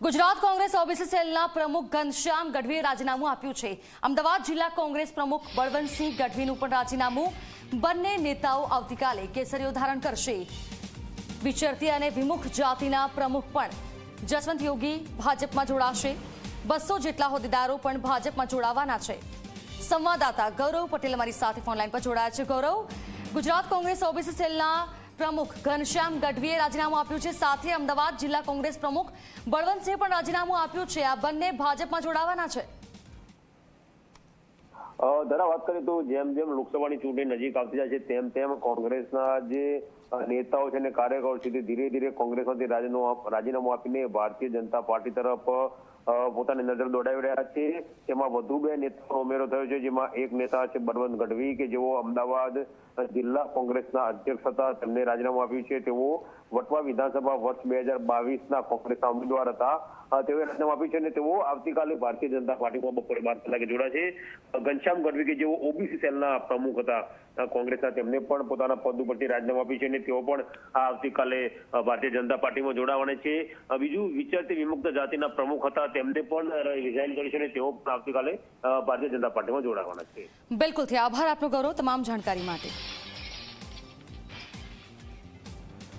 Gujarat Congress OBC સેલના પ્રમુખ ઘનશ્યામ ગઢવીએ રાજીનામું આપ્યું છે. અમદાવાદ જિલ્લા કોંગ્રેસ પ્રમુખ બળવંતસિંહ ગઢવીનું પણ રાજીનામું. બંને નેતાઓ આવતીકાલે કેસરીઓ ધારણ કરશે. વિચરતી અને વિમુખ જાતિના પ્રમુખ પણ. જસવંત યોગી ભાજપમાં જોડાશે. બસો જેટલા હોદ્દેદારો પણ ભાજપમાં જોડાવાના છે. સંવાદદાતા ગૌરવ પટેલ અમારી સાથે ફોનલાઈન પર જોડાયા છે. ગૌરવ, ગુજરાત કોંગ્રેસ ઓબીસી સેલના પ્રમુખ ઘનશ્યામ ગઢવીએ રાજીનામું આપ્યું છે. સાથે અમદાવાદ જિલ્લા કોંગ્રેસ પ્રમુખ બળવંતસિંહે પણ રાજીનામું આપ્યું છે. આ બંને ભાજપમાં જોડાવાના છે. ધરા વાત કરીએ તો જેમ જેમ લોકસભાની ચૂંટણી નજીક આવતી જાય છે, તેમ તેમ કોંગ્રેસના જે નેતાઓ છે અને કાર્યકરો છે તે ધીરે ધીરે કોંગ્રેસમાંથી રાજીનામું આપીને ભારતીય જનતા પાર્ટી તરફ પોતાની નજર દોડાવી રહ્યા છે. તેમાં વધુ બે નેતાનો ઉમેરો થયો છે, જેમાં એક નેતા છે બળવંત ગઢવી કે જેઓ અમદાવાદ જિલ્લા કોંગ્રેસના અધ્યક્ષ હતા. તેમને રાજીનામું આપ્યું છે. તેઓ વટવા વિધાનસભા વર્ષ બે હજાર બાવીસના કોંગ્રેસના ઉમેદવાર હતા. તેઓએ રાજીનામું આપ્યું છે અને તેઓ આવતીકાલે ભારતીય જનતા પાર્ટીમાં બપોરે બાર કલાકે જોડાશે ઘનશ્યામ ગઢવી કે જેઓ ઓબીસી સેલના પ્રમુખ હતા કોંગ્રેસના, તેમને પણ પોતાના પદ ઉપરથી રાજીનામું આપ્યું છે અને તેઓ પણ આવતીકાલે ભારતીય જનતા પાર્ટીમાં જોડાવાના છે. બીજું વિચારતી વિમુક્ત જાતિના પ્રમુખ હતા. તેમને પણ રિઝાઇન કરી છે અને તેઓ આવતીકાલે ભારતીય જનતા પાર્ટીમાં જોડાવાના છે. બિલકુલ, થી આભાર આપનો ગૌરવ તમામ જાણકારી માટે.